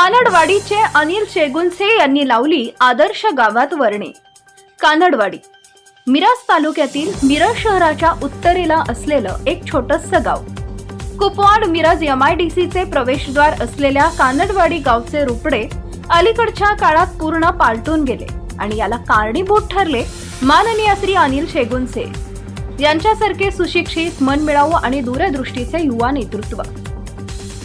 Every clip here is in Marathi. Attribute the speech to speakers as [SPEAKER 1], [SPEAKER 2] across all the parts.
[SPEAKER 1] कानडवाडीचे अनिल शेगुनसे यांनी लावली आदर्श गावात वर्णे. कानडवाडी. मिरज तालुक्यातील मिरज शहराच्या उत्तरेला असलेलं एक छोटंसं गाव. कुपवाड मिरज एमआयडीसीचे प्रवेशद्वार असलेल्या कानडवाडी गावचे रुपडे अलीकडच्या काळात पूर्ण पालटून गेले आणि याला कारणीभूत ठरले माननीय श्री अनिल शेगुनसे यांच्यासारखे सुशिक्षित मनमिळावू आणि दूरदृष्टीचे युवा नेतृत्व.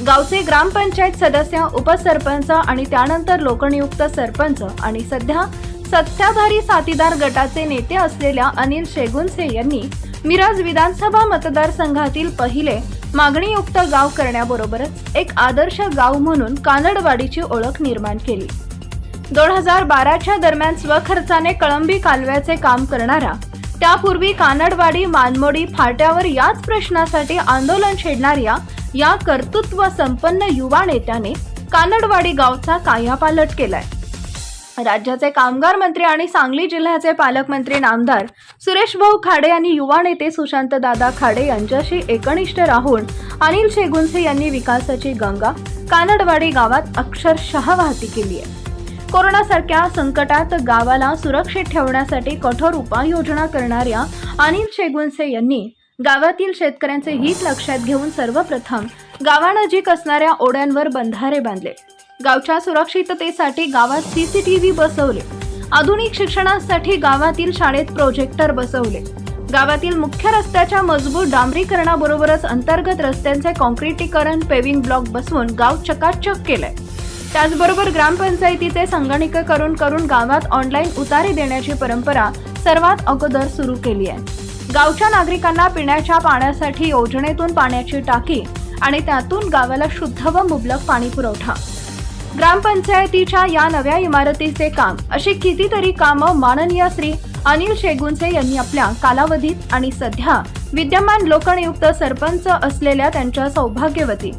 [SPEAKER 1] गावचे ग्रामपंचायत सदस्य उपसरपंच आणि त्यानंतर लोकनियुक्त सरपंच आणि सध्या सत्ताधारी साथीदार गटाचे नेते असलेल्या अनिल शेगुनसे यांनी मिरज विधानसभा मतदारसंघातील पहिले मागणीयुक्त गाव करण्याबरोबरच एक आदर्श गाव म्हणून कानडवाडीची ओळख निर्माण केली. दोन हजार बाराच्या दरम्यान स्वखर्चाने कळंबी कालव्याचे काम करणारा त्यापूर्वी कानडवाडी मानमोडी फाट्यावर याच प्रश्नासाठी आंदोलन छेडणाऱ्या या कर्तृत्व संपन्न युवा नेत्याने कानडवाडी गावचा कायापालट केलाय. राज्याचे कामगार मंत्री आणि सांगली जिल्ह्याचे पालकमंत्री नामदार सुरेश भाऊ खाडे आणि युवा नेते सुशांत दादा खाडे यांच्याशी एकनिष्ठ राहून अनिल शेगुंसे यांनी विकासाची गंगा कानडवाडी गावात अक्षरशः वाहती केली आहे. कोरोनासारख्या संकटात गावाला सुरक्षित ठेवण्यासाठी कठोर उपाययोजना करणाऱ्या अनिल शेगुंसे यांनी गावातील शेतकऱ्यांचे हित लक्षात घेऊन सर्वप्रथम गावानजीक असणाऱ्या ओढ्यांवर बंधारे बांधले. गावच्या सुरक्षिततेसाठी गावात सीसीटीव्ही बसवले. आधुनिक शिक्षणासाठी गावातील शाळेत प्रोजेक्टर बसवले. गावातील मुख्य रस्त्याच्या मजबूत डांबरीकरणाबरोबरच अंतर्गत रस्त्यांचे कॉन्क्रिटीकरण पेविंग ब्लॉक बसवून गाव चकाचक केलंय. त्याचबरोबर ग्रामपंचायतीचे संगणकीकरण करून गावात ऑनलाईन उतारे देण्याची परंपरा सर्वात अगोदर सुरू केली आहे. गावच्या नागरिकांना पिण्याच्या पाण्यासाठी योजनेतून पाण्याची टाकी आणि त्यातून गावाला शुद्ध व मुबलक पाणी पुरवठा. ग्रामपंचायतीच्या या नव्या इमारतीचे काम अशी कितीतरी कामं माननीय श्री अनिल शेगुंचे यांनी आपल्या कालावधीत आणि सध्या विद्यमान लोकनियुक्त सरपंच असलेल्या त्यांच्या सौभाग्यवती.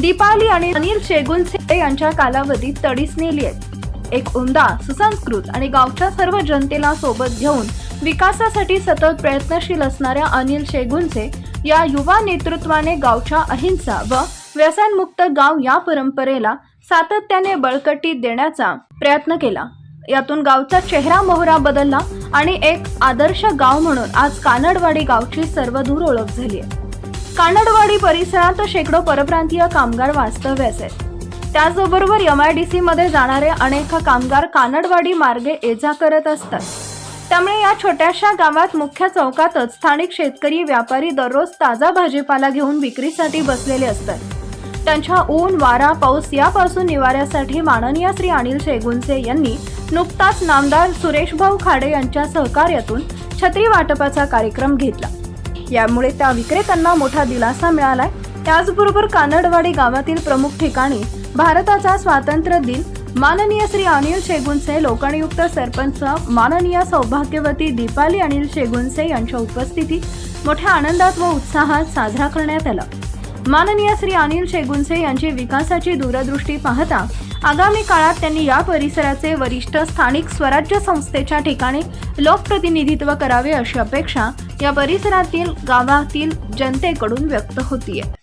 [SPEAKER 1] दीपाली आणि अनिल शेगुंचे यांच्या कालावधीत तडीस नेली आहेत. एक उमदा सुसंस्कृत आणि गावच्या सर्व जनतेला सोबत घेऊन विकासासाठी सतत प्रयत्नशील असणाऱ्या अनिल शेगुंचे या युवा नेतृत्वाने गावच्या अहिंसा व व्यसनमुक्त गाव या परंपरेला सातत्याने बळकटी देण्याचा प्रयत्न केला. यातून गावचा चेहरा मोहरा बदलला आणि एक आदर्श गाव म्हणून आज कानडवाडी गावची सर्वदूर ओळख झाली आहे. कानडवाडी परिसरात शेकडो परप्रांतीय कामगार वास्तव्यास आहेत. त्याचबरोबर एम आय डी सीमध्ये जाणारे अनेक कामगार कानडवाडी मार्गे ये जा करत असतात. त्यामुळे या छोट्याशा गावात मुख्य चौकातच स्थानिक शेतकरी व्यापारी दररोज ताजा भाजीपाला घेऊन विक्रीसाठी बसलेले असतात. त्यांच्या ऊन वारा पाऊस यापासून निवाऱ्यासाठी माननीय श्री अनिल शेगुनसे यांनी नुकताच नामदार सुरेशभाऊ खाडे यांच्या सहकार्यातून छत्री वाटपाचा कार्यक्रम घेतला. यामुळे त्या विक्रेत्यांना मोठा दिलासा मिळालाय. त्याचबरोबर कानडवाडी गावातील प्रमुख ठिकाणी भारताचा स्वातंत्र्य दिन. माननीय श्री अनिल शेगुनसे लोकनियुक्त सरपंच माननीय सौभाग्यवती दीपाली अनिल शेगुनसे यांच्या उपस्थितीत मोठ्या आनंदात व उत्साहात साजरा करण्यात आला. माननीय श्री अनिल शेगुनसे यांची विकासाची दूरदृष्टी पाहता आगामी काळात त्यांनी या परिसराचे वरिष्ठ स्थानिक स्वराज्य संस्थेच्या ठिकाणी लोकप्रतिनिधित्व करावे अशी अपेक्षा या परिसरातील गावातील जनतेकडून व्यक्त होतीये.